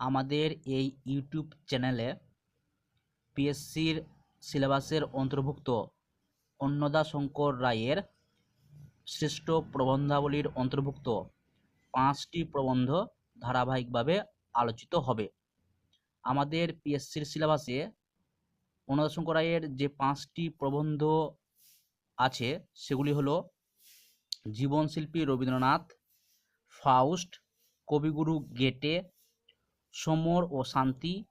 আমাদের এই ইউটিউব চ্যানেলে পিএসসির সিলেবাসের অন্তর্ভুক্ত অন্নদা শঙ্কর রায়ের শ্রেষ্ঠ প্রবন্ধাবলীর অন্তর্ভুক্ত পাঁচটি প্রবন্ধ ধারাবাহিকভাবে আলোচিত হবে। আমাদের পিএসসির সিলেবাসে অন্নদা শঙ্কর রায়ের যে পাঁচটি প্রবন্ধ আছে, সেগুলি হলো জীবনশিল্পী রবীন্দ্রনাথ ফাউস্ট কবিগুরু গেটে সমর ও শান্তি।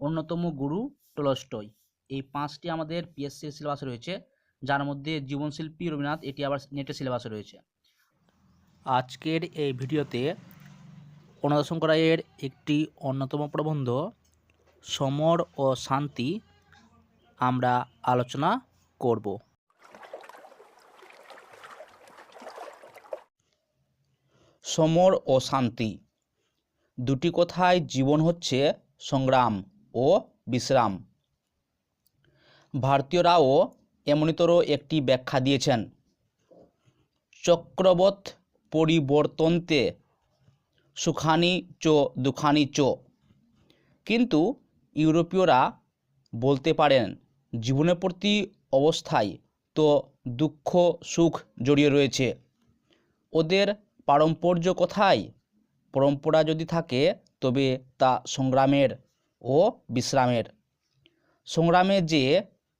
অন্যতম গুরু টলস্টয়। এই পাঁচটি আমাদের পিএসসি সিলেবাসে রয়েছে, যার মধ্যে জীবনশিল্পী রবীন্দ্রনাথ, এটি আবার নেটের সিলেবাসে রয়েছে। আজকের এই ভিডিওতে অন্নদাশঙ্কর রায়ের একটি অন্যতম প্রবন্ধ, সমর ও শান্তি, আমরা আলোচনা করব। সমর ও শান্তি। দুটি কথায় জীবন হচ্ছে সংগ্রাম ও বিশ্রাম। ভারতীয়রাও এমনিতর একটি ব্যাখ্যা দিয়েছেন। চক্রবৎ পরিবর্তনতে সুখানি চ, দুখানি চ। কিন্তু ইউরোপীয়রা বলতে পারেন জীবনের প্রতি অবস্থায় তো দুঃখ সুখ জড়িয়ে রয়েছে। ওদের পারম্পর্য কোথায় পরম্পরা যদি থাকে, তবে তা সংগ্রামের ও বিশ্রামের। সংগ্রামে যে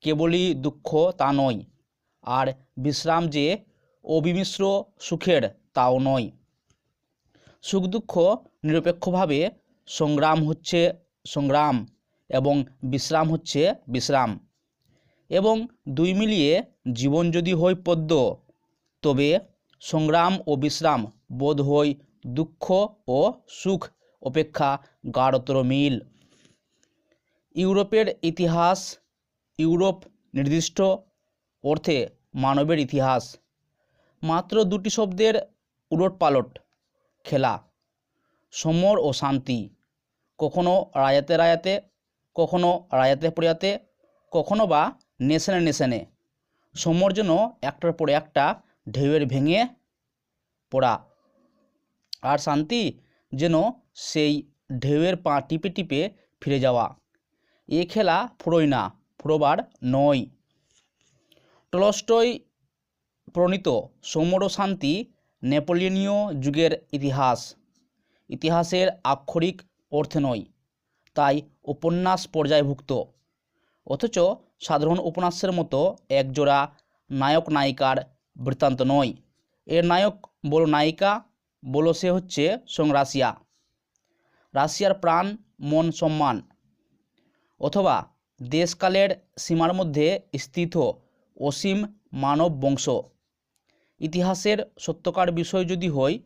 কেবলই দুঃখ, তা নয়, আর বিশ্রাম যে অবিমিশ্র সুখের, তাও নয়। সুখ দুঃখ নিরপেক্ষভাবে সংগ্রাম হচ্ছে সংগ্রাম এবং বিশ্রাম হচ্ছে বিশ্রাম। এবং দুই মিলিয়ে জীবন যদি হয় পদ্য, তবে সংগ্রাম ও বিশ্রাম বোধ হয় দুঃখ ও সুখ, অপেক্ষা গাঢ়তর মিল। ইউরোপের ইতিহাস, ইউরোপ নির্দিষ্ট অর্থে মানবের ইতিহাস। মাত্র দুটি শব্দের উলটপালট, খেলা, সমর ও শান্তি। কখনো রায়াতে রায়াতে, কখনো রায়াতে প্রয়াতে, কখনো বা নেশনে নেশনে। সমর যেন একটার পরে একটা ঢেউয়ের ভেঙে পড়া। আর শান্তি যেন সেই ঢেউয়ের পা টিপে টিপে ফিরে যাওয়া। এ খেলা ফুরোয় না, ফুরোবার নয়। টলস্টয় প্রণীত সমর শান্তি নেপোলিয়নীয় যুগের ইতিহাস। ইতিহাসের আক্ষরিক অর্থে নয়, তাই উপন্যাস পর্যায়ভুক্ত। অথচ সাধারণ উপন্যাসের মতো একজোড়া নায়ক নায়িকার বৃত্তান্ত নয়। এর নায়ক বলো নায়িকা বলো সে হচ্ছে সং রাশিয়া। রাশিয়ার প্রাণ, মন, সম্মান। অথবা দেশকালের সীমার মধ্যে স্থিত অসীম মানব বংশ। ইতিহাসের সত্যকার বিষয় যদি হয়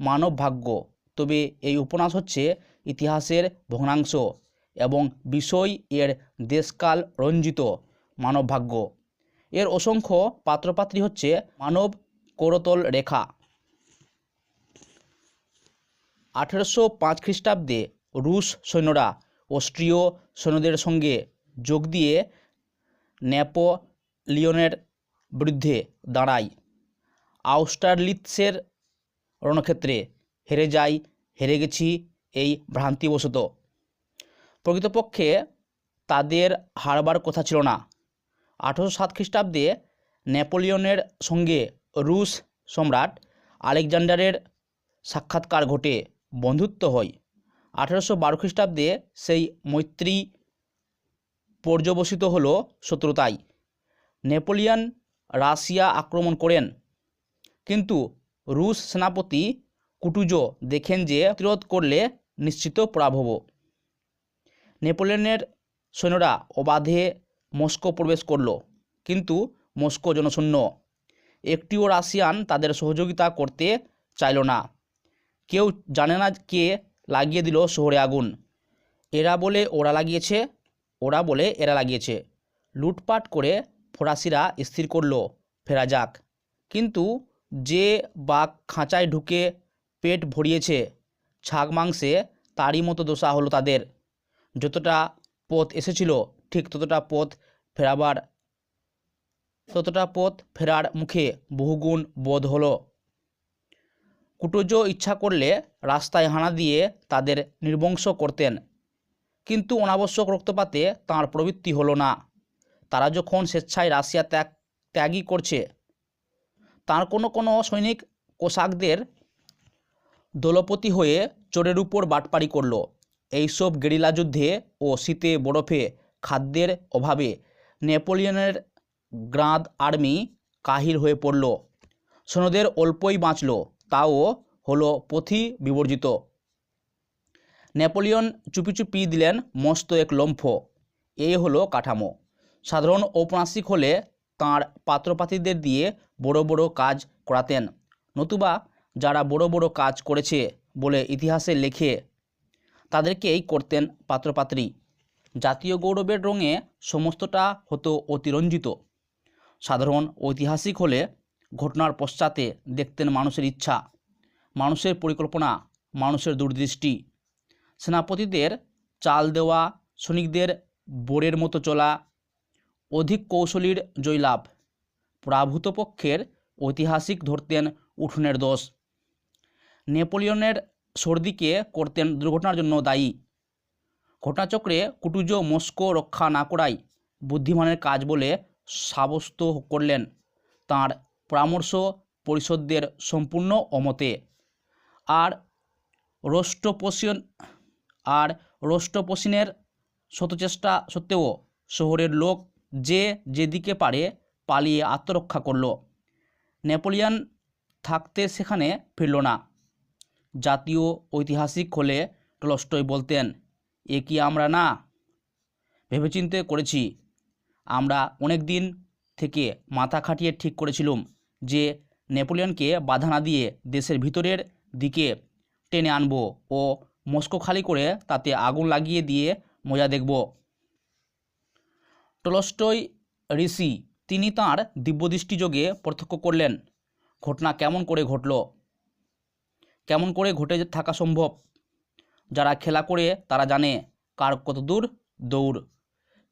মানব ভাগ্য। তবে এই উপন্যাস হচ্ছে ইতিহাসের ভগ্নাংশ এবং বিষয় এর দেশকাল রঞ্জিত মানব ভাগ্য। এর অসংখ্য পাত্রপাত্রী হচ্ছে মানব করতল রেখা। আঠেরোশো পাঁচ খ্রিস্টাব্দে রুশ সৈন্যরা অস্ট্রীয় সৈন্যদের সঙ্গে যোগ দিয়ে নেপোলিয়নের বিরুদ্ধে দাঁড়ায়। আউস্টারলিৎসের রণক্ষেত্রে হেরে যাই, হেরে গেছি এই ভ্রান্তিবশত। প্রকৃতপক্ষে তাদের হারবার কথা ছিল না। আঠেরোশো সাত খ্রিস্টাব্দে নেপোলিয়নের সঙ্গে রুশ সম্রাট আলেকজান্ডারের সাক্ষাৎকার ঘটে। বন্ধুত্ব হয়। আঠেরোশো বারো খ্রিস্টাব্দে সেই মৈত্রী পর্যবসিত হলো শত্রুতায় নেপোলিয়ন রাশিয়া আক্রমণ করেন। কিন্তু রুশ সেনাপতি কুটুজো দেখেন যে প্রতিরোধ করলে নিশ্চিত পরাভব। নেপোলিয়নের সৈন্যরা অবাধে মস্কো প্রবেশ করল, কিন্তু মস্কো জনশূন্য। একটিও রাশিয়ান তাদের সহযোগিতা করতে চাইল না। কেউ জানে না কে লাগিয়ে দিল শহরে আগুন। এরা বলে ওরা লাগিয়েছে, ওরা বলে এরা লাগিয়েছে। লুটপাট করে ফরাসিরা স্থির করল, ফেরা যাক। কিন্তু যে বাঘ খাঁচায় ঢুকে পেট ভরিয়েছে, ছাগ মাংসে তারই মতো দোষা হলো তাদের। যতটা পথ এসেছিল, ঠিক ততটা পথ ফেরাবার, ততটা পথ ফেরার মুখে বহুগুণ বোধ হলো। কুটুজো ইচ্ছা করলে রাস্তায় হানা দিয়ে তাদের নির্বংশ করতেন। কিন্তু অনাবশ্যক রক্তপাতে তাঁর প্রবৃত্তি হলো না। তারা যখন স্বেচ্ছায় রাশিয়া ত্যাগ, ত্যাগই করছে, তার কোনো কোনো সৈনিক কোষাকদের দলপতি হয়ে চোরের উপর বাটপাড়ি করল। এইসব গেরিলা যুদ্ধে ও শীতে বরফে খাদ্যের অভাবে নেপোলিয়নের গ্রাঁদ আর্মি কাহিল হয়ে পড়ল। সৈন্যদের অল্পই বাঁচল। তাও হলো পথি বিবর্জিত। নেপোলিয়ন চুপি চুপি দিলেন মস্ত এক লম্ফ। এই হলো কাঠামো। সাধারণ ঔপন্যাসিক হলে তাঁর পাত্রপাতিদের দিয়ে বড় বড় কাজ করাতেন। নতুবা যারা বড় বড় কাজ করেছে বলে ইতিহাসে লেখে, তাদেরকেই করতেন পাত্রপাত্রী। জাতীয় গৌরবের রঙে সমস্তটা হতো অতিরঞ্জিত। সাধারণ ঐতিহাসিক হলে ঘটনার পশ্চাতে দেখতেন মানুষের ইচ্ছা, মানুষের পরিকল্পনা, মানুষের দূরদৃষ্টি। সেনাপতিদের চাল দেওয়া, সৈনিকদের বোরের মতো চলা, অধিক কৌশলীর জয়লাভ প্রাভূতপক্ষের ঐতিহাসিক ধরতেন উঠোনের দোষ। নেপোলিয়নের সর্দিকে করতেন দুর্ঘটনার জন্য দায়ী। ঘটনাচক্রে কুটুজো মস্কো রক্ষা না করাই বুদ্ধিমানের কাজ বলে সাব্যস্ত করলেন তাঁর পরামর্শ পরিষদদের সম্পূর্ণ অমতে। আর রোষ্টপোষণ আর রোষ্টপোষণের শতচেষ্টা সত্ত্বেও শহরের লোক যে যেদিকে পারে পালিয়ে আত্মরক্ষা করল। নেপোলিয়ান থাকতে সেখানে ফিরল না। জাতীয় ঐতিহাসিক হলে টলস্টয় বলতেন, এ কি আমরা না? ভেবেচিন্তে করেছি। আমরা অনেক দিন থেকে মাথা খাটিয়ে ঠিক করেছিলুম। যে নেপোলিয়নকে বাধা না দিয়ে দেশের ভিতরের দিকে টেনে আনব ও মস্কো খালি করে তাতে আগুন লাগিয়ে দিয়ে মজা দেখব। টলস্টয় ঋষি, তিনি তাঁর দিব্যদৃষ্টিযোগে প্রত্যক্ষ করলেন, ঘটনা কেমন করে ঘটল? কেমন করে ঘটে থাকা সম্ভব? যারা খেলা করে তারা জানে কার কত দূর দৌড়।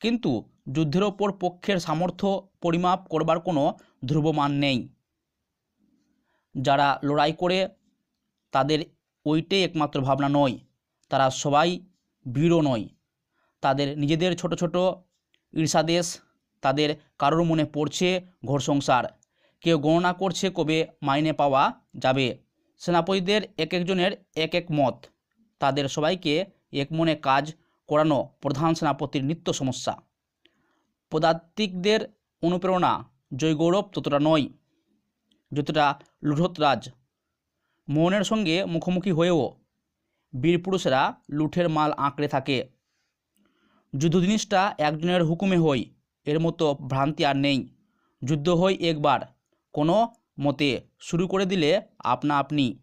কিন্তু যুদ্ধের ওপর পক্ষের সামর্থ্য পরিমাপ করবার কোনো ধ্রুবমান নেই। যারা লড়াই করে, তাদের ওইটাই একমাত্র ভাবনা নয়। তারা সবাই বীরও নয়। তাদের নিজেদের ছোট ছোট ঈর্ষাদেশ তাদের কারোর মনে পড়ছে ঘর সংসার। কেউ গণনা করছে কবে মাইনে পাওয়া যাবে। সেনাপতিদের এক একজনের এক এক মত। তাদের সবাইকে এক মনে কাজ করানো প্রধান সেনাপতির নিত্য সমস্যা। পদাতিকদের অনুপ্রেরণা, জয়গৌরব ততটা নয়। যতটা লুঠতরাজ। মোহনের সঙ্গে মুখোমুখি হয়েও বীরপুরুষেরা লুঠের মাল আঁকড়ে থাকে। যুদ্ধ জিনিসটা একজনের হুকুমে হই, এর মতো ভ্রান্তি আর নেই। যুদ্ধ হই একবার, কোনো মতে শুরু করে দিলে আপনা আপনি।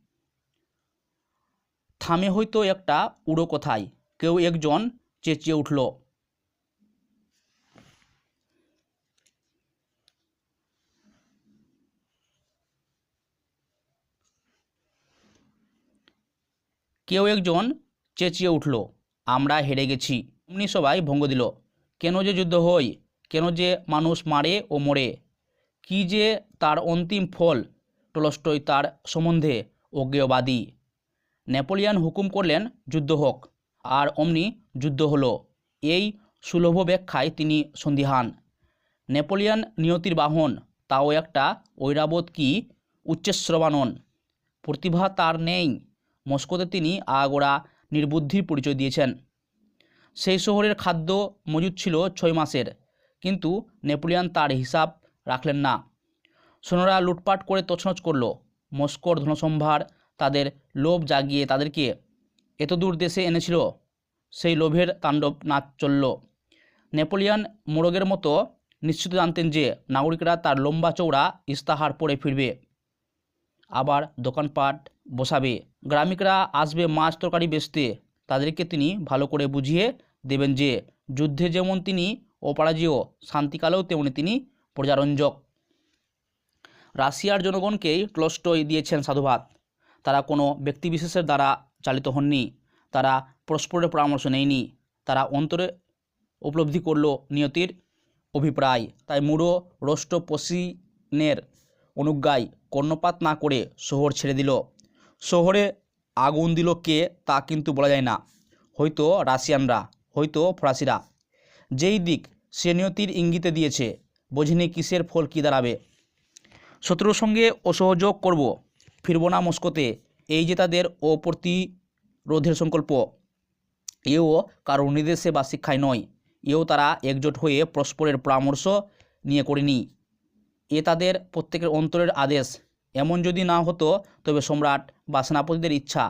থামে হয়তো একটা উড়ো কথায়, কেউ একজন চেঁচিয়ে উঠল। কেউ একজন চেঁচিয়ে উঠল, আমরা হেরে গেছি। অমনি সবাই ভঙ্গ দিল, কেন যে যুদ্ধ হয় কেন যে মানুষ মারে ও মরে, কি যে তার অন্তিম ফল, টলস্টয় তার সম্বন্ধে অজ্ঞেয়বাদী। নেপোলিয়ান হুকুম করলেন, যুদ্ধ হোক। আর অমনি যুদ্ধ হলো। এই সুলভ ব্যাখ্যায় তিনি সন্দিহান। নেপোলিয়ান নিয়তির বাহন, তাও একটা ঐরাবত কি উচ্চশ্রবানন প্রতিভা তার নেই। মস্কোতে তিনি আগোড়া নির্বুদ্ধির পরিচয় দিয়েছেন। সেই শহরের খাদ্য মজুদ ছিল ছয় মাসের, কিন্তু নেপোলিয়ান তার হিসাব রাখলেন না। সোনারা লুটপাট করে তছনছ করল। মস্কোর ধনসম্ভার, তাদের লোভ জাগিয়ে তাদেরকে এত দূর দেশে এনেছিল। সেই লোভের তাণ্ডব নাচ চলল। নেপোলিয়ান মোড়গের মতো নিশ্চিত জানতেন যে, নাগরিকরা তার লম্বা চৌড়া ইস্তাহার পড়ে ফিরবে। আবার দোকানপাট বসাবে। গ্রামিকরা আসবে মাছ তরকারি বেচতে। তাদেরকে তিনি ভালো করে বুঝিয়ে দেবেন যে, যুদ্ধে যেমন তিনি অপরাজেয়, শান্তিকালেও তেমনি তিনি প্রজারঞ্জক। রাশিয়ার জনগণকেই টলস্টয় দিয়েছেন সাধুবাদ। তারা কোনো ব্যক্তিবিশেষের দ্বারা চালিত হননি। তারা পরস্পরের পরামর্শ নেয়নি। তারা অন্তরে উপলব্ধি করল নিয়তির অভিপ্রায়। তাই মূঢ় রোষ্টপসিনের অনুজ্ঞায় কর্ণপাত না করে শহর ছেড়ে দিল। শহরে আগুন দিল কে তা কিন্তু বলা যায় না। হয়তো রাশিয়ানরা, হয়তো ফরাসিরা। যেই দিক সে নিয়তির ইঙ্গিতে দিয়েছে, বোঝেনি কিসের ফল কী দাঁড়াবে। শত্রুর সঙ্গে অসহযোগ করব, ফিরব না মস্কোতে, এই যে তাদের অপ্রতিরোধের সংকল্প। এও কারোর নির্দেশে বা শিক্ষায় নয়, এও তারা একজোট হয়ে পরস্পরের পরামর্শ নিয়ে করেনি। এ তাদের প্রত্যেকের অন্তরের আদেশ। এমন যদি না হতো, তবে সম্রাট বা সেনাপতিদের ইচ্ছা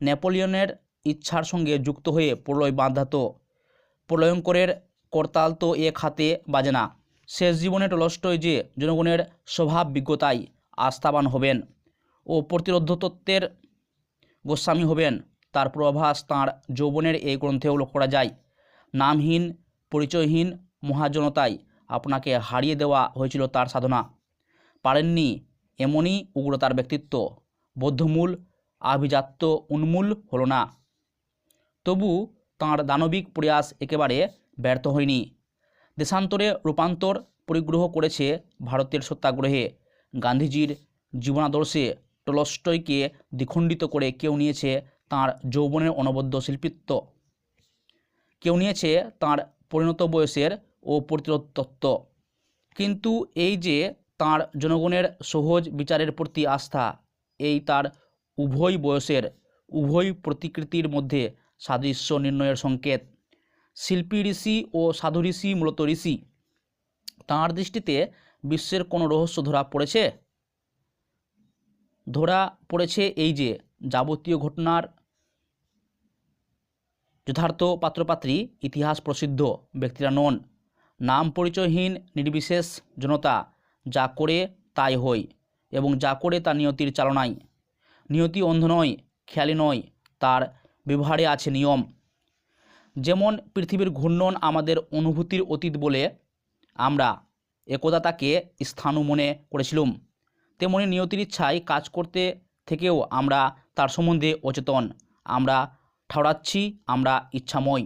নেপোলিয়নের ইচ্ছার সঙ্গে যুক্ত হয়ে প্রলয় বাঁধাতো। প্রলয়ঙ্করের করতাল তো এক হাতে বাজে না। শেষ জীবনে টলস্টয় যে জনগণের স্বভাব বিজ্ঞতায় আস্থাবান হবেন ও প্রতিরোধতত্ত্বের গোস্বামী হবেন, তার প্রভাস তাঁর যৌবনের এই গ্রন্থেও লক্ষ্য করা যায়। নামহীন, পরিচয়হীন মহাজনতায় আপনাকে হারিয়ে দেওয়া হয়েছিল তার সাধনা। পারেননি এমনই উগ্রতার ব্যক্তিত্ব। বৌদ্ধমূল আভিজাত্য উন্মূল হলো না। তবু তাঁর দানবিক প্রয়াস একেবারে ব্যর্থ হয়নি। দেশান্তরে রূপান্তর পরিগ্রহ করেছে ভারতের সত্যাগ্রহে। গান্ধীজির জীবনাদর্শে টলস্টয়কে দ্বিখণ্ডিত করে কেউ নিয়েছে তাঁর যৌবনের অনবদ্য শিল্পিত্ব। কেউ নিয়েছে তাঁর পরিণত বয়সের ও প্রতিরোধ তত্ত্ব। কিন্তু এই যে তাঁর জনগণের সহজ বিচারের প্রতি আস্থা, এই তার উভয় বয়সের উভয় প্রতিকৃতির মধ্যে সাদৃশ্য নির্ণয়ের সংকেত। শিল্পী ঋষি ও সাধু ঋষি মূলত ঋষি। তাঁর দৃষ্টিতে বিশ্বের কোনো রহস্য ধরা পড়েছে? ধরা পড়েছে এই যে যাবতীয় ঘটনার যথার্থ পাত্রপাত্রী, ইতিহাস প্রসিদ্ধ, ব্যক্তিরা নন। নাম পরিচয়হীন নির্বিশেষ জনতা, যা করে তাই হই এবং যা করে তা নিয়তির চালনায় নিয়তি অন্ধ নয়, খেয়ালি নয়, তার ব্যবহারে আছে নিয়ম। যেমন পৃথিবীর ঘূর্ণন আমাদের অনুভূতির অতীত বলে আমরা একদা তাকে স্থানু মনে করেছিলাম, তেমনি নিয়তির ইচ্ছায় কাজ করতে থেকেও আমরা তার সম্বন্ধে অচেতন। আমরা ঠাউরাচ্ছি আমরা ইচ্ছাময়।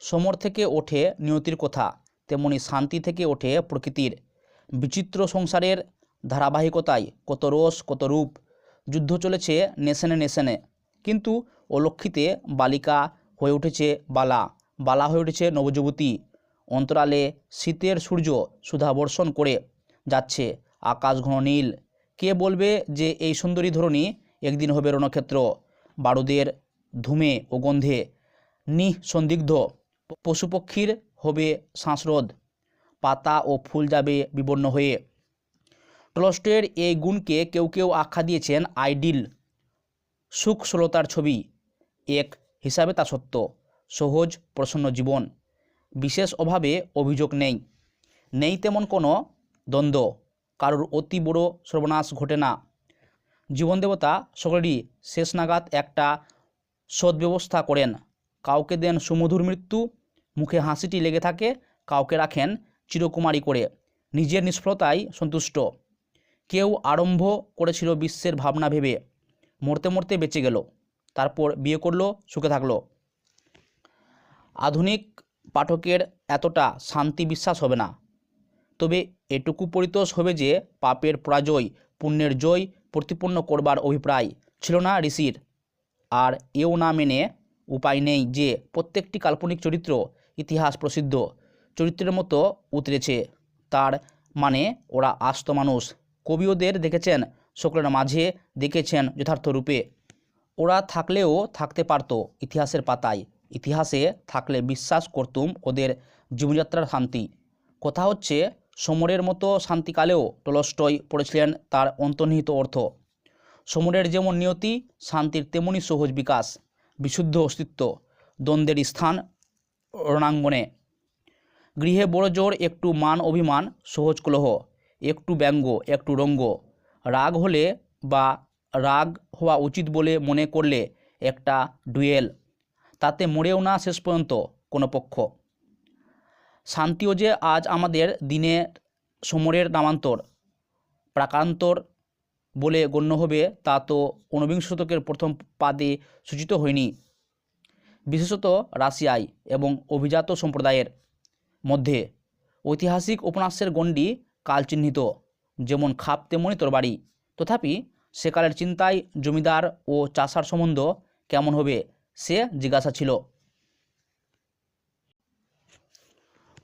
সমর থেকে ওঠে নিয়তির কথা, তেমনি শান্তি থেকে ওঠে প্রকৃতির। বিচিত্র সংসারের ধারাবাহিকতায় কত রস কত রূপ, যুদ্ধ চলেছে নেশনে নেশনে। কিন্তু অলক্ষিতে বালিকা হয়ে উঠেছে বালা বালা হয়ে উঠেছে নবযুবতী। অন্তরালে শীতের সূর্য সুধাবর্ষণ করে যাচ্ছে, আকাশ ঘন নীল। কে বলবে যে এই সুন্দরী ধরনী একদিন হবে রণক্ষেত্র, বারুদের ধুমে ও গন্ধে, নিঃসন্দিগ্ধ। পশুপক্ষীর হবে শ্বাসরোধ। পাতা ও ফুল যাবে বিবর্ণ হয়ে। টলস্টের এই গুণকে কেউ কেউ আখ্যা দিয়েছেন আইডিল। সুখ সলতার ছবি। এক হিসাবে তা সত্য। সহজ, প্রসন্ন জীবন। বিশেষ অভাবে অভিযোগ নেই। নেই তেমন কোনো দ্বন্দ্ব। কারোর অতি বড় সর্বনাশ ঘটে না। জীবন দেবতা সকলেরই শেষ নাগাদ একটা সদ্ব্যবস্থা করেন। কাউকে দেন সুমধুর মৃত্যু মুখে হাসিটি লেগে থাকে, কাউকে রাখেন চিরকুমারী করে। নিজের নিষ্ফলতায় সন্তুষ্ট। কেউ আরম্ভ করেছিল বিশ্বের ভাবনা ভেবে। মরতে মরতে বেঁচে গেল। তারপর বিয়ে করল, সুখে থাকল। আধুনিক পাঠকের এতটা শান্তি বিশ্বাস হবে না। তবে এটুকু পরিতোষ হবে যে, পাপের পরাজয়, পুণ্যের জয় প্রতিপন্ন করবার অভিপ্রায় ছিল না ঋষির। আর এও না মেনে উপায় নেই যে, প্রত্যেকটি কাল্পনিক চরিত্র ইতিহাস প্রসিদ্ধ। চরিত্রের মতো উতরেছে। তার মানে ওরা আস্ত মানুষ। কবিওদের দেখেছেন, সকলের মাঝে দেখেছেন যথার্থ রূপে। ওরা থাকলেও থাকতে পারতো ইতিহাসের পাতায়। ইতিহাসে থাকলে বিশ্বাস করতুম ওদের জীবনযাত্রার শান্তি। কথা হচ্ছে, সমরের মতো শান্তিকালেও টলস্টয় পড়েছিলেন তার অন্তর্নিহিত অর্থ। সমরের যেমন নিয়তি, শান্তির তেমনই সহজ বিকাশ, বিশুদ্ধ অস্তিত্ব, দ্বন্দ্বের স্থান রণাঙ্গনে। গৃহে বড় জোর একটু মান অভিমান, সহজ কলহ, একটু ব্যঙ্গ, একটু রঙ্গ। রাগ হলে বা রাগ হওয়া উচিত বলে মনে করলে একটা ডুয়েল, তাতে মরেও না শেষ পর্যন্ত কোনো পক্ষ। শান্তিও যে আজ আমাদের দিনে সমরের নামান্তর, প্রাকান্তর বলে গণ্য হবে তা তো ঊনবিংশ শতকের প্রথম পাদে সূচিত হয়নি। বিশেষত রাশিয়ায় এবং অভিজাত সম্প্রদায়ের মধ্যে ঐতিহাসিক উপন্যাসের গণ্ডি কালচিহ্নিত, যেমন খাপ তেমনই তোর বাড়ি তথাপি সেকালের চিন্তায় জমিদার ও চাষার সম্বন্ধ কেমন হবে সে জিজ্ঞাসা ছিল।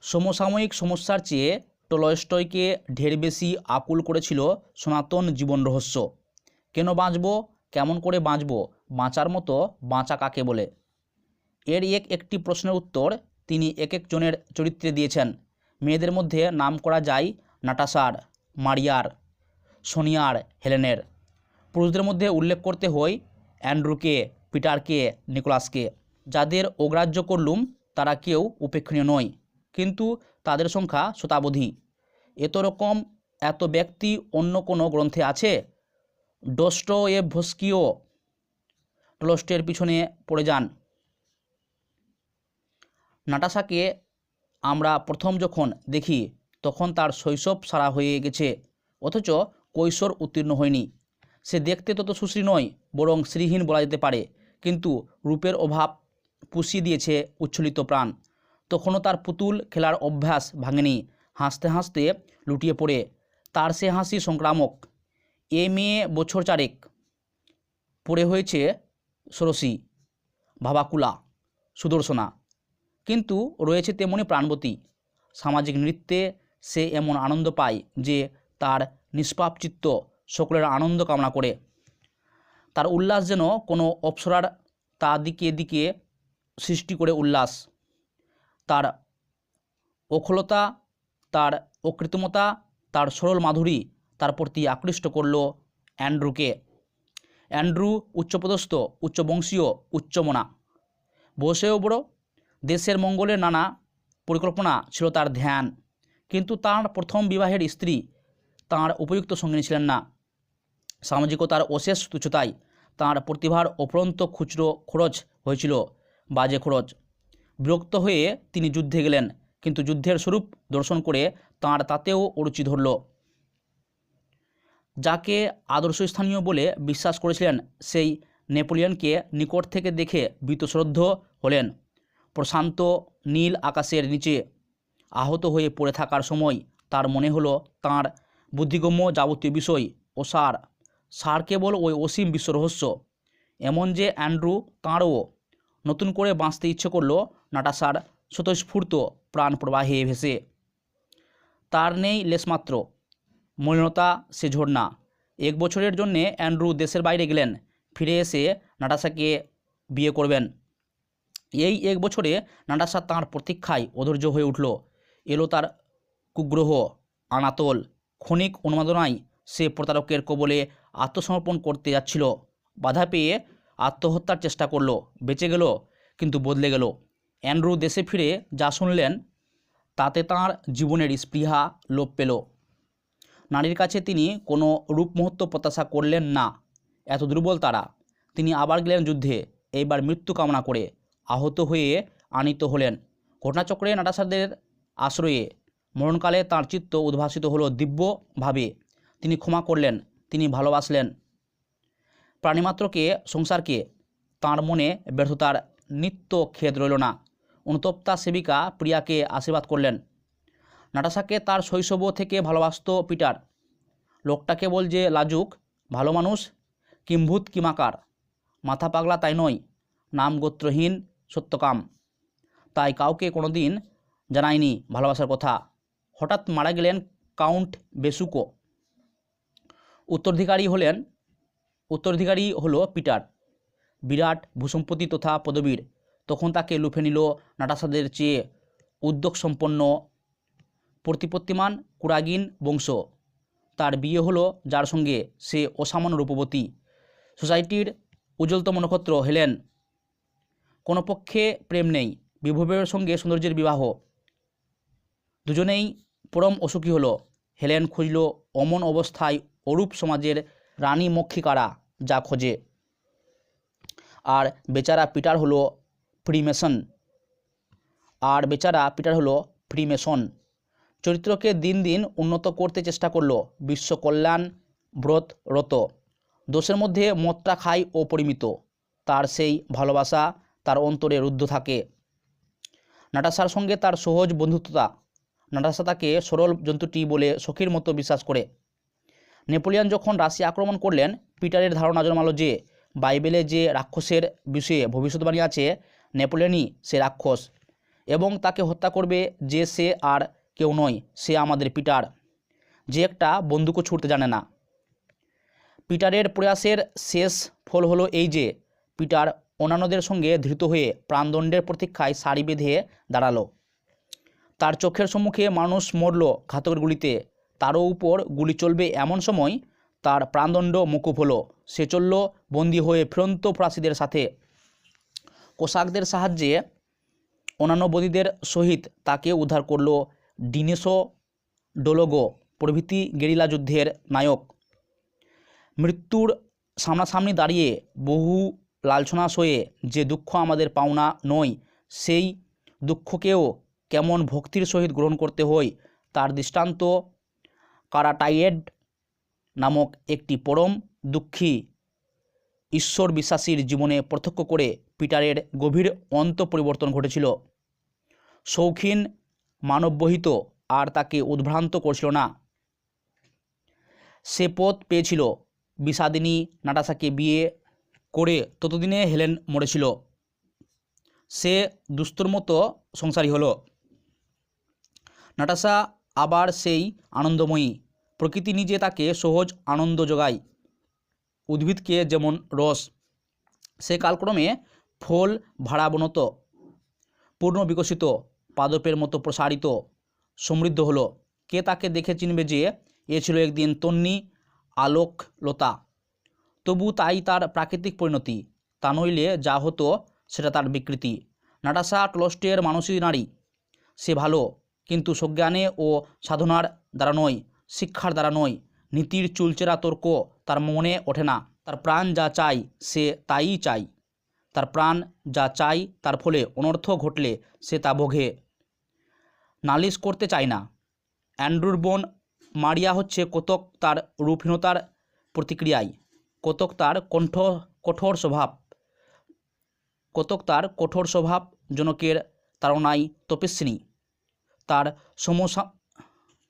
সমসাময়িক সমস্যার চেয়ে টলস্টয়কে ঢের বেশি আকুল করেছিল সনাতন জীবন রহস্য। কেন বাঁচব, কেমন করে বাঁচব, বাঁচার মতো বাঁচা কাকে বলে? এর এক একটি প্রশ্নের উত্তর তিনি এক একজনের চরিত্রে দিয়েছেন। মেয়েদের মধ্যে নাম করা যায় নাটাসার মারিয়ার, সোনিয়ার, হেলেনের। পুরুষদের মধ্যে উল্লেখ করতে হয় অ্যান্ড্রুকে, পিটারকে, নিকোলাসকে। যাদের অগ্রাহ্য করলুম তারা কেউ উপেক্ষণীয় নয়, কিন্তু তাদের সংখ্যা শতাবধি। এত রকম এত ব্যক্তি অন্য কোনো গ্রন্থে আছে? ডোস্টোয়েভস্কিও। টলস্টের পিছনে পড়ে যান। নাটাসাকে আমরা প্রথম যখন দেখি, তখন তার শৈশব সারা হয়ে গেছে। অথচ কৈশোর উত্তীর্ণ হয়নি। সে দেখতে তত সুশ্রী নয়, বরং শ্রীহীন বলা যেতে পারে। কিন্তু রূপের অভাব পুষিয়ে দিয়েছে উচ্ছ্বলিত প্রাণ। তখনও তার পুতুল খেলার অভ্যাস ভাঙেনি। হাসতে হাসতে লুটিয়ে পড়ে। তার সে হাসি সংক্রামক এ মেয়ে বছর চারেক পড়ে হয়েছে ষোড়শী। ভাবাকুলা, সুদর্শনা। কিন্তু রয়েছে তেমনি প্রাণবতী। সামাজিক নৃত্যে সে এমন আনন্দ পায় যে তার নিষ্পাপ চিত্ত সকলের আনন্দ কামনা করে। তার উল্লাস যেন কোনো অপ্সরার তা দিকে দিকে সৃষ্টি করে উল্লাস। তার অখলতা, তার অকৃত্রিমতা তার সরল মাধুরী তার প্রতি আকৃষ্ট করল অ্যান্ড্রুকে। অ্যান্ড্রু উচ্চপদস্থ, উচ্চবংশীয়, উচ্চমনা। বসেও বড় দেশের মঙ্গলের নানা পরিকল্পনা ছিল তার ধ্যান। কিন্তু তার প্রথম বিবাহের স্ত্রী তাঁর উপযুক্ত সঙ্গিনী ছিলেন না। সামাজিকতার অশেষ তুচ্ছতায় তাঁর প্রতিভার অপরন্ত খুচরো খরচ হয়েছিল, বাজে খরচ। বিরক্ত হয়ে তিনি যুদ্ধে গেলেন, কিন্তু যুদ্ধের স্বরূপ দর্শন করে তাঁর তাতেও অরুচি ধরল। যাকে আদর্শস্থানীয় বলে বিশ্বাস করেছিলেন, সেই নেপোলিয়নকে নিকট থেকে দেখে বীতশ্রদ্ধ হলেন। প্রশান্ত নীল আকাশের নিচে আহত হয়ে পড়ে থাকার সময় তার মনে হলো তাঁর বুদ্ধিগম্য যাবতীয় বিষয় ও সার। সার কেবল ওই অসীম বিশ্বরহস্য এমন যে অ্যান্ড্রু তাঁরও নতুন করে বাঁচতে ইচ্ছে করল নাটাসার স্বতঃস্ফূর্ত প্রাণ প্রবাহে ভেসে। তার নেই লেশমাত্র মলিনতা সে ঝর্ণা এক বছরের জন্যে অ্যান্ড্রু দেশের বাইরে গেলেন, ফিরে এসে নাটাসাকে বিয়ে করবেন। এই এক বছরে নাডাসা তাঁর প্রতীক্ষায় অধৈর্য হয়ে উঠল। এলো তার কুগ্রহ, আনাতল, ক্ষণিক উন্মাদনায় সে প্রতারকের কবলে আত্মসমর্পণ করতে যাচ্ছিল। বাধা পেয়ে আত্মহত্যার চেষ্টা করল, বেঁচে গেল, কিন্তু বদলে গেল। অ্যান্ড্রু দেশে ফিরে যা শুনলেন, তাতে তাঁর জীবনের স্পৃহা লোপ পেল। নারীর কাছে তিনি কোনো রূপমহত্ব প্রত্যাশা করলেন না। এত দুর্বল তারা। তিনি আবার গেলেন যুদ্ধে, এইবার মৃত্যু কামনা করে। আহত হয়ে আনিত হলেন। ঘটনাচক্রে নাটাসাদের আশ্রয়ে মরণকালে তাঁর চিত্ত উদ্ভাসিত হলো দিব্যভাবে। তিনি ক্ষমা করলেন, তিনি ভালোবাসলেন। প্রাণীমাত্রকে, সংসারকে, তাঁর মনে ব্যর্থতার নিত্য খেদ রইল না। অনুতপ্তা সেবিকা প্রিয়াকে আশীর্বাদ করলেন। নাটাসাকে তার শৈশব থেকে ভালোবাসত পিটার। লোকটা কেবল যে লাজুক, ভালো মানুষ, কিম্ভূত কিমাকার। মাথা পাগলা তাই নয়, নাম গোত্রহীন সত্যকাম তাই কাউকে কোনো দিন জানায়নি ভালোবাসার কথা। হঠাৎ মারা গেলেন কাউন্ট বেসুকো। উত্তরাধিকারী হলেন উত্তরাধিকারী হলো পিটার। বিরাট ভূসম্পত্তি তথা পদবীর। তখন তাকে লুফে নিল নাটাসাদের চেয়ে উদ্যোগ সম্পন্ন প্রতিপত্তিমান কুরাগিন বংশ। তার বিয়ে হলো যার সঙ্গে সে অসামান্য রূপবতী। সোসাইটির উজ্জ্বলতম নক্ষত্র হেলেন কোনো পক্ষে প্রেম নেই, বিভবের সঙ্গে সৌন্দর্যের বিবাহ। দুজনেই পরম অসুখী হলো। হেলেন খুঁজল অমন অবস্থায় অরূপ সমাজের রানী মক্ষিকারা যা খোঁজে। আর বেচারা পিটার হলো ফ্রিমেসন আর বেচারা পিটার হলো ফ্রিমেসন চরিত্রকে দিন দিন উন্নত করতে চেষ্টা করল বিশ্ব কল্যাণ ব্রত রত। দোষের মধ্যে মদটা খায় ও পরিমিত তার সেই ভালোবাসা তার অন্তরে রুদ্ধ থাকে। নাটাসার সঙ্গে তার সহজ বন্ধুত্বতা। নাটাসা তাকে সরল জন্তুটি বলে সখীর মতো বিশ্বাস করে। নেপোলিয়ন যখন রাশিয়া আক্রমণ করলেন, পিটারের ধারণা জন্মালো যে, বাইবেলে যে রাক্ষসের বিষয়ে ভবিষ্যৎবাণী আছে, নেপোলিয়নই সে রাক্ষস এবং তাকে হত্যা করবে যে সে আর কেউ নয়, সে আমাদের পিটার, যে একটা বন্দুকও ছুটতে জানে না। পিটারের প্রয়াসের শেষ ফল হলো এই যে, পিটার অন্যান্যদের সঙ্গে ধৃত হয়ে প্রাণদণ্ডের প্রতীক্ষায় সারি বেঁধে দাঁড়াল। তার চোখের সম্মুখে মানুষ মরল ঘাতকের গুলিতে তারও উপর গুলি চলবে এমন সময় তার প্রাণদণ্ড মকুব হলো। সে চলল বন্দী হয়ে ফিরন্ত ফরাসিদের সাথে। কোষাকদের সাহায্যে অন্যান্য বন্দীদের সহিত তাকে উদ্ধার করল ডিনেসো ডোলোগো, প্রভৃতি গেরিলা যুদ্ধের নায়ক। মৃত্যুর সামনাসামনি দাঁড়িয়ে বহু লালছনা সয়ে যে দুঃখ আমাদের পাওনা নয়, সেই দুঃখকেও কেমন ভক্তির সহিত গ্রহণ করতে হয়, তার দৃষ্টান্ত কারাটাইয়েড নামক একটি পরম দুঃখী ঈশ্বর বিশ্বাসীর জীবনে প্রত্যক্ষ করে পিটারের গভীর অন্ত পরিবর্তন ঘটেছিল। শৌখিন, মানববহিত আর তাকে উদ্ভ্রান্ত করছিল না। সে পথ পেয়েছিল, বিষাদিনী নাটাসাকে বিয়ে করে ততদিনে হেলেন মরেছিল। সে দুস্তর মতো সংসারী হলো। নাটাসা আবার সেই আনন্দময়ী। প্রকৃতি নিজে তাকে সহজ আনন্দ যোগায়। উদ্ভিদকে যেমন রস। সে কালক্রমে ফল ভাড়াবনত পূর্ণ বিকশিত, পাদপের মতো প্রসারিত, সমৃদ্ধ হলো। কে তাকে দেখে চিনবে যে এ ছিল একদিন তন্নি আলোকলতা। তবু তাই তার প্রাকৃতিক পরিণতি, তা নইলে যা হতো সেটা তার বিকৃতি। নাটাসা টলস্টের মানসিক নারী। সে ভালো, কিন্তু সজ্ঞানে ও সাধনার দ্বারা নয়, শিক্ষার দ্বারা নয়। নীতির চুলচেরা তর্ক তার মনে ওঠে না, তার প্রাণ যা চাই সে তাই চাই তার প্রাণ যা চাই তার ফলে অনর্থ ঘটলে সে তা ভোগে। নালিশ করতে চায় না। অ্যান্ড্রুর বোন মারিয়া হচ্ছে কতক তার রূপহীনতার প্রতিক্রিয়ায়। কতক তার কণ্ঠ কঠোর স্বভাব। কতক তার কঠোর স্বভাব জনকের তাড়নায় তপস্বিনী। তার সমসা,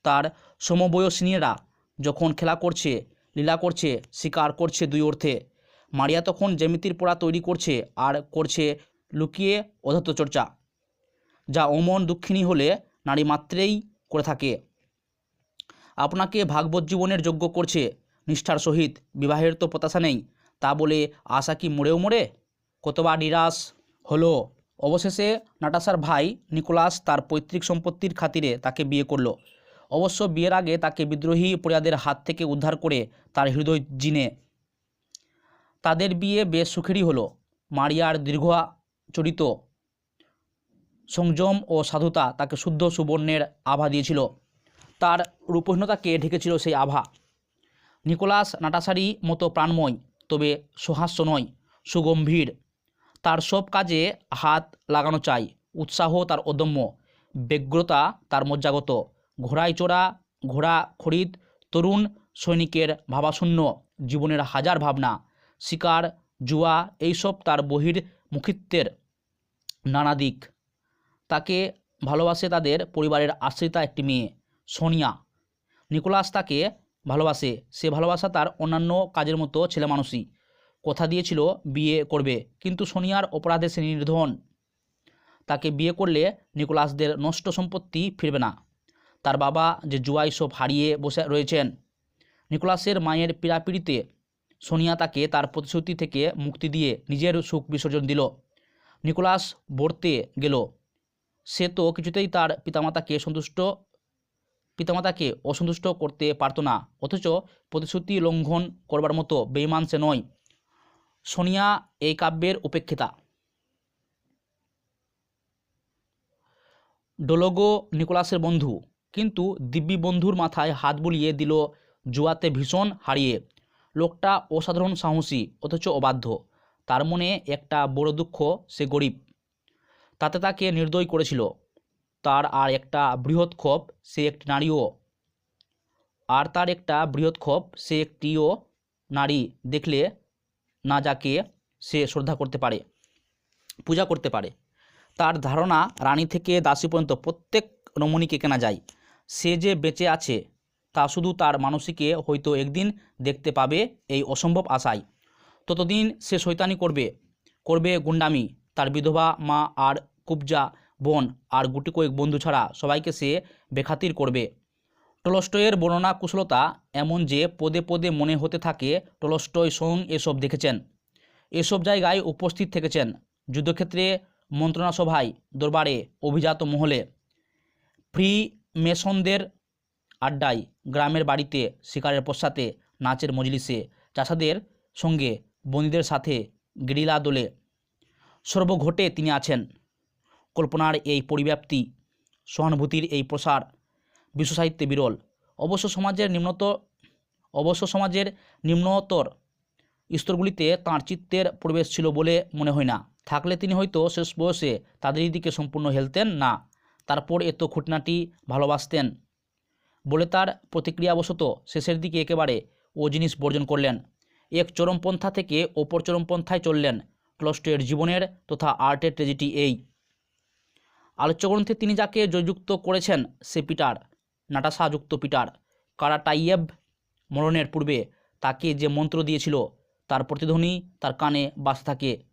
তার সমবয়সিনীরা যখন খেলা করছে, লীলা করছে, শিকার করছে দুই অর্থে, মারিয়া তখন জ্যামিতির পড়া তৈরি করছে আর করছে লুকিয়ে অধত্ত চর্চা, যা অমন দুঃখিনী হলে নারী মাত্রেই করে থাকে। আপনাকে ভাগবত জীবনের যোগ্য করছে নিষ্ঠার সহিত বিবাহের তো প্রত্যাশা নেই। তা বলে আশা কি মরেও মরে? কতবার নিরাশ হলো। অবশেষে নাটাসার ভাই নিকোলাস তার পৈতৃক সম্পত্তির খাতিরে তাকে বিয়ে করল। অবশ্য বিয়ের আগে তাকে বিদ্রোহী পরিয়াদের হাত থেকে উদ্ধার করে তার হৃদয় জিনে। তাদের বিয়ে বেশ সুখেরই হলো। মারিয়ার দীর্ঘ চরিত সংযম ও সাধুতা তাকে শুদ্ধ সুবর্ণের আভা দিয়েছিল। তার রূপহীনতাকে ঢেকেছিল সেই আভা। নিকোলাস নাটাসারি মতো প্রাণময়, তবে সহাস্য নয়, সুগম্ভীর। তার সব কাজে হাত লাগানো চাই, উৎসাহ তার অদম্য, ব্যগ্রতা তার মজ্জাগত। ঘোড়ায় চড়া, ঘোড়া খরিদ তরুণ সৈনিকের ভাবাশূন্য, জীবনের হাজার ভাবনা, শিকার, জুয়া, এইসব তার বহির মুখিত্বের নানা দিক। তাকে ভালোবাসে তাদের পরিবারের আশ্রিতা একটি মেয়ে, সোনিয়া। নিকোলাস তাকে ভালোবাসে, সে ভালোবাসা তার অন্যান্য কাজের মতো ছেলে মানুষই। কথা দিয়েছিল, বিয়ে করবে। কিন্তু সোনিয়ার অপরাধে সে নির্ধন। তাকে বিয়ে করলে নিকোলাসদের নষ্ট সম্পত্তি ফিরবে না। তার বাবা যে জুয়াই সব হারিয়ে বসে রয়েছেন, নিকোলাসের মায়ের পীড়াপিড়িতে সোনিয়া তাকে তার প্রতিশ্রুতি থেকে মুক্তি দিয়ে নিজের সুখ বিসর্জন দিল। নিকোলাস বর্তে গেল। সে তো কিছুতেই তার পিতামাতাকে সন্তুষ্ট পিতামাতাকে অসন্তুষ্ট করতে পারতো না, অথচ প্রতিশ্রুতি লঙ্ঘন করবার মতো বেইমান সে নয়। সোনিয়া এই কাব্যের উপেক্ষিতা। ডোলোগো নিকোলাসের বন্ধু, কিন্তু দিব্যি বন্ধুর মাথায় হাত বুলিয়ে দিল জুয়াতে ভীষণ হারিয়ে। লোকটা অসাধারণ সাহসী, অথচ অবাধ্য। তার মনে একটা বড় দুঃখ, সে গরিব। তাতে তাকে নির্দয় করেছিল। তার আর একটা বৃহৎ ক্ষোভ, সে একটি নারীও। আর তার একটা বৃহৎ ক্ষোভ, সে একটিও নারী। দেখলে না যাকে সে শ্রদ্ধা করতে পারে, পূজা করতে পারে। তার ধারণা, রানী থেকে দাসী পর্যন্ত প্রত্যেক রমণীকে কেনা যায়। সে যে বেঁচে আছে, তা শুধু তার মানসিকে হয়তো একদিন দেখতে পাবে এই অসম্ভব আশায়। ততদিন সে শৈতানি করবে করবে গুন্ডামি। তার বিধবা মা আর কুবজা বোন আর গুটি কয়েক বন্ধু ছাড়া সবাইকে সে বেখাতির করবে। টলস্টয়ের বর্ণনা কুশলতা এমন যে পদে পদে মনে হতে থাকে, টলস্টয় স্বয়ং এসব দেখেছেন। এসব জায়গায় উপস্থিত থেকেছেন। যুদ্ধক্ষেত্রে মন্ত্রণা সভায় দরবারে অভিজাত মহলে। ফ্রি মেসনদের আড্ডায়, গ্রামের বাড়িতে শিকারের পশ্চাতে নাচের মজলিসে, চাষাদের সঙ্গে বন্দীদের সাথে গেরিলা দোলে। সর্বঘটে তিনি আছেন। কল্পনার এই পরিব্যাপ্তি, সহানুভূতির এই প্রসার বিশ্বসাহিত্যে বিরল। অবশ্য সমাজের নিম্নত, অবশ্য সমাজের নিম্নতর স্তরগুলিতে তাঁর চিত্তের প্রবেশ ছিল বলে মনে হয় না। থাকলে তিনি হয়তো শেষ বয়সে তাদের দিকে সম্পূর্ণ হেলতেন না, তারপর এত খুঁটনাটি ভালোবাসতেন বলে তার প্রতিক্রিয়াবশত শেষের দিকে একেবারে ও জিনিস বর্জন করলেন। এক চরমপন্থা থেকে অপর চরমপন্থায় চললেন। টলস্টয়ের জীবনের তথা আর্টের ট্রেজেডি এই। আলোচ্যগ্রন্থে তিনি যাকে জয়যুক্ত করেছেন, সে পিটার নাটাসাযুক্ত পিটার। কারাটাইয়েব মরণের পূর্বে তাকে যে মন্ত্র দিয়েছিল, তার প্রতিধ্বনি তার কানে বাস থাকে।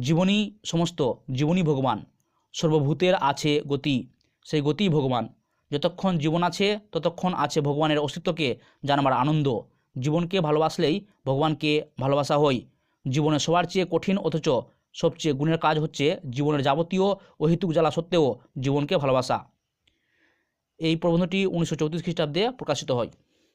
জীবনী সমস্ত জীবনী ভগবান, সর্বভূতের আছে গতি, সেই গতিই ভগবান। যতক্ষণ জীবন আছে, ততক্ষণ আছে ভগবানের অস্তিত্বকে জানবার আনন্দ। জীবনকে ভালোবাসলেই ভগবানকে ভালোবাসা হয়। জীবনে সবার চেয়ে কঠিন অথচ সবচেয়ে গুণের কাজ হচ্ছে জীবনের যাবতীয় অহিতুক জ্বালা সত্ত্বেও জীবনকে ভালোবাসা। এই প্রবন্ধটি উনিশশো চৌত্রিশ খ্রিস্টাব্দে প্রকাশিত হয়।